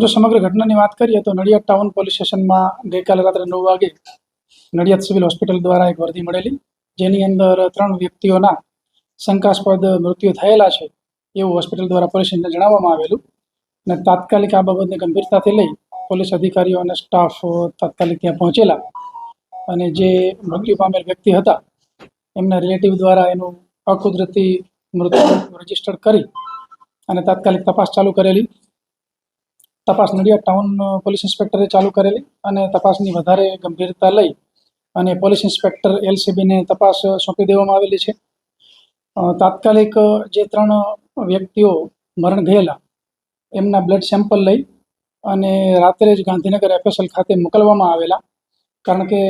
જો સમગ્ર ઘટનાની વાત કરીએ તો નડિયાદ ટાઉન પોલીસ સ્ટેશનમાં ગઈકાલે રાત્રે નવ વાગે નડિયાદ સિવિલ હોસ્પિટલ દ્વારા એક વર્દી મળેલી. જેની અંદર ત્રણ વ્યક્તિઓના શંકાસ્પદ મૃત્યુ થયેલા છે એવું હોસ્પિટલ દ્વારા પોલીસને જણાવવામાં આવેલું. અને તાત્કાલિક આ બાબતને ગંભીરતાથી લઈ પોલીસ અધિકારીઓ અને સ્ટાફ તાત્કાલિક ત્યાં પહોંચેલા. અને જે મૃત્યુ પામેલ વ્યક્તિ હતા, એમના રિલેટિવ દ્વારા એનું અકુદરતી મૃત્યુ રજિસ્ટર કરી અને તાત્કાલિક તપાસ ચાલુ કરેલી. તપાસ નડિયાદ ટાઉન પોલીસ ઇન્સ્પેક્ટરે ચાલુ કરેલી અને તપાસની વધારે ગંભીરતા લઈ અને પોલીસ ઇન્સ્પેક્ટર એલસીબીને તપાસ સોંપી દેવામાં આવેલી છે. તાત્કાલિક જે ત્રણ વ્યક્તિઓ મરણ ગયેલા, એમના બ્લડ સેમ્પલ લઈ અને રાત્રે જ ગાંધીનગર એફએસએલ ખાતે મોકલવામાં આવેલા. કારણ કે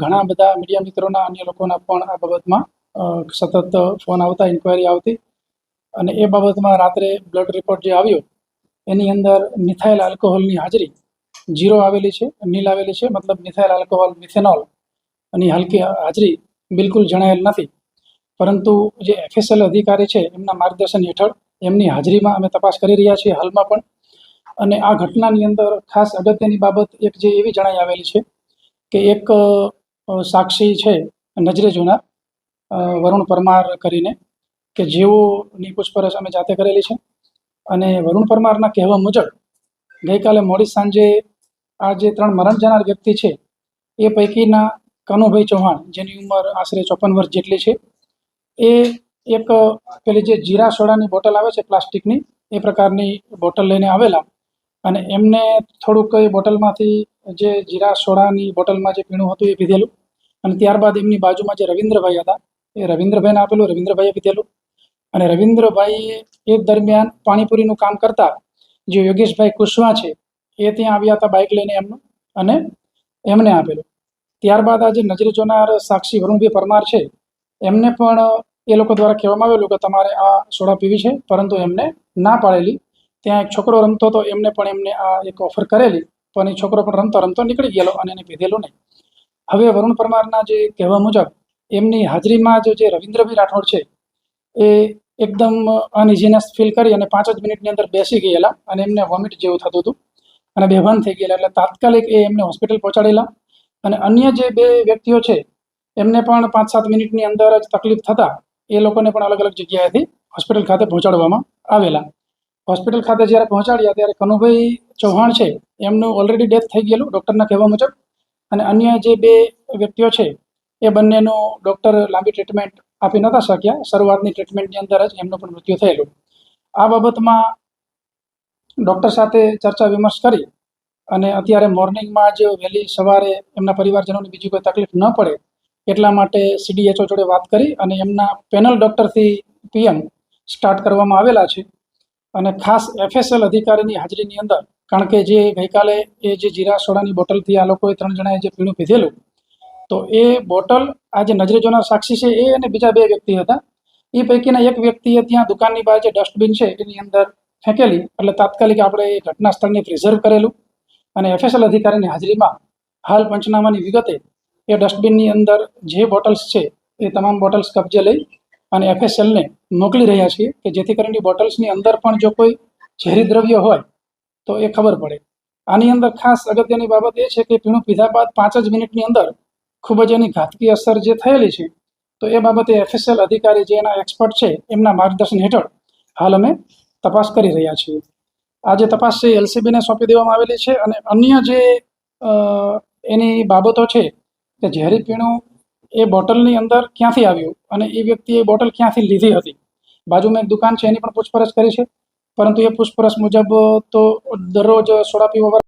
ઘણા બધા મીડિયા મિત્રોના, અન્ય લોકોના પણ આ બાબતમાં સતત ફોન આવતા ઇન્ક્વાયરી આવતી. અને એ બાબતમાં રાત્રે બ્લડ રિપોર્ટ જે આવ્યો એની અંદર મિથાઇલ આલ્કોહોલની હાજરી જીરો આવેલી છે નીલ આવેલી છે, મતલબ મિથાઇલ આલ્કોહોલ મિથેનોલ અને હલકી હાજરી બિલકુલ જણાયેલ નથી. પરંતુ જે એફએસએલ અધિકારી છે, એમના માર્ગદર્શન હેઠળ એમની હાજરીમાં અમે તપાસ કરી રહ્યા છીએ હાલમાં પણ. અને આ ઘટનાની અંદર ખાસ અગત્યની બાબત એક જે એવી જણાઈ આવેલી છે કે એક સાક્ષી છે નજરે જોનાર વરુણ પરમાર કરીને કે જેઓની પૂછપરછ અમે જાતે કરેલી છે. અને વરુણ પરમારના કહેવા મુજબ, ગઈકાલે મોડી સાંજે આ જે ત્રણ મરણ જનાર વ્યક્તિ છે, એ પૈકીના કનુભાઈ ચૌહાણ, જેની ઉંમર આશરે ચોપન વર્ષ જેટલી છે, એ એક પેલી જે જીરા સોડાની બોટલ આવે છે પ્લાસ્ટિકની, એ પ્રકારની બોટલ લઈને આવેલા. અને એમને થોડુંક એ બોટલમાંથી જે જીરા સોડાની બોટલમાં જે પીણું હતું એ પીધેલું. અને ત્યારબાદ એમની બાજુમાં જે રવિન્દ્રભાઈ હતા, એ રવિન્દ્રભાઈને આપેલું, રવિન્દ્રભાઈએ પીધેલું. અને રવિન્દ્રભાઈએ એ દરમિયાન પાણીપુરીનું કામ કરતા જે યોગેશભાઈ કુશવા છે, એ ત્યાં આવ્યા હતા બાઇક લઈને એમનું અને એમને આપેલું. ત્યારબાદ આજે નજરે જોનાર સાક્ષી વરુણભાઈ પરમાર છે, એમને પણ એ લોકો દ્વારા કહેવામાં આવેલું કે તમારે આ સોડા પીવી છે, પરંતુ એમને ના પાડેલી. ત્યાં એક છોકરો રમતો હતો, એમને પણ એમને આ એક ઓફર કરેલી, પણ એ છોકરો પણ રમતો રમતો નીકળી ગયેલો અને એને પીધેલો નહીં. હવે વરુણ પરમારના જે કહેવા મુજબ, એમની હાજરીમાં જે રવિન્દ્રભાઈ રાઠોડ છે, એ એકદમ અનઇઝીનેસ ફીલ કરી અને પાંચ જ મિનિટની અંદર બેસી ગયેલા અને એમને વોમિટ જેવું થતું હતું. અને બેભાન થઈ ગયેલા, એટલે તાત્કાલિક એ એમને હોસ્પિટલ પહોંચાડેલા. અને અન્ય જે બે વ્યક્તિઓ છે, એમને પણ પાંચ સાત મિનિટની અંદર જ તકલીફ થતા, એ લોકોને પણ અલગ અલગ જગ્યાએથી હોસ્પિટલ ખાતે પહોંચાડવામાં આવેલા. હોસ્પિટલ ખાતે જ્યારે પહોંચાડ્યા, ત્યારે કનુભાઈ ચૌહાણ છે, એમનું ઓલરેડી ડેથ થઈ ગયેલું ડૉક્ટરના કહેવા મુજબ. અને અન્ય જે બે વ્યક્તિઓ છે, એ બંનેનું ડૉક્ટર લાંબી ટ્રીટમેન્ટ આપી નહોતા શક્યા. શરૂઆતની ટ્રીટમેન્ટની અંદર જ એમનું પણ મૃત્યુ થયેલું. આ બાબતમાં ડૉક્ટર સાથે ચર્ચા વિમર્શ કરી અને અત્યારે મોર્નિંગમાં જ વહેલી સવારે એમના પરિવારજનોને બીજી કોઈ તકલીફ ન પડે એટલા માટે સીડીએચઓ જોડે વાત કરી અને એમના પેનલ ડૉક્ટરથી પીએમ સ્ટાર્ટ કરવામાં આવેલા છે. અને ખાસ એફએસએલ અધિકારીની હાજરીની અંદર, કારણ કે જે ગઈકાલે એ જે જીરા સોડાની બોટલથી આ લોકોએ ત્રણ જણાએ જે પીણું પીધેલું, તો એ બોટલ આ જે નજરે જોનાર સાક્ષી છે એ અને બીજા બે વ્યક્તિ હતા. એ પૈકીના એક વ્યક્તિએ ત્યાં દુકાનની બહાર જે ડસ્ટબિન છે એની અંદર ફેંકેલી. એટલે તાત્કાલિક આપણે એ ઘટના સ્થળને પ્રિઝર્વ કરેલું અને એફએસએલ અધિકારીની હાજરીમાં હાલ પંચનામાની વિગતે એ ડસ્ટબિનની અંદર જે બોટલ્સ છે એ તમામ બોટલ્સ કબજે લઈ અને એફએસએલને મોકલી રહ્યા છીએ કે જેથી કરીને બોટલ્સની અંદર પણ જો કોઈ ઝેરી દ્રવ્ય હોય તો એ ખબર પડે. આની અંદર ખાસ અગત્યની બાબત એ છે કે પીણું પીધા બાદ પાંચ જ મિનિટની અંદર ખૂબ જ એની ઘાતકી અસર જે થયેલી છે, તો એ બાબતે એફએસએલ અધિકારી જે એના એક્સપર્ટ છે, એમના માર્ગદર્શન હેઠળ હાલ અમે તપાસ કરી રહ્યા છીએ. આ જે તપાસ છે એલસીબીને સોંપી દેવામાં આવેલી છે અને અન્ય જે એની બાબતો છે કે ઝેરી પીણું એ બોટલની અંદર ક્યાંથી આવ્યું અને એ વ્યક્તિએ બોટલ ક્યાંથી લીધી હતી? બાજુમાં એક દુકાન છે, એની પણ પૂછપરછ કરી છે. પરંતુ એ પૂછપરછ મુજબ તો દરરોજ સોડા પીવા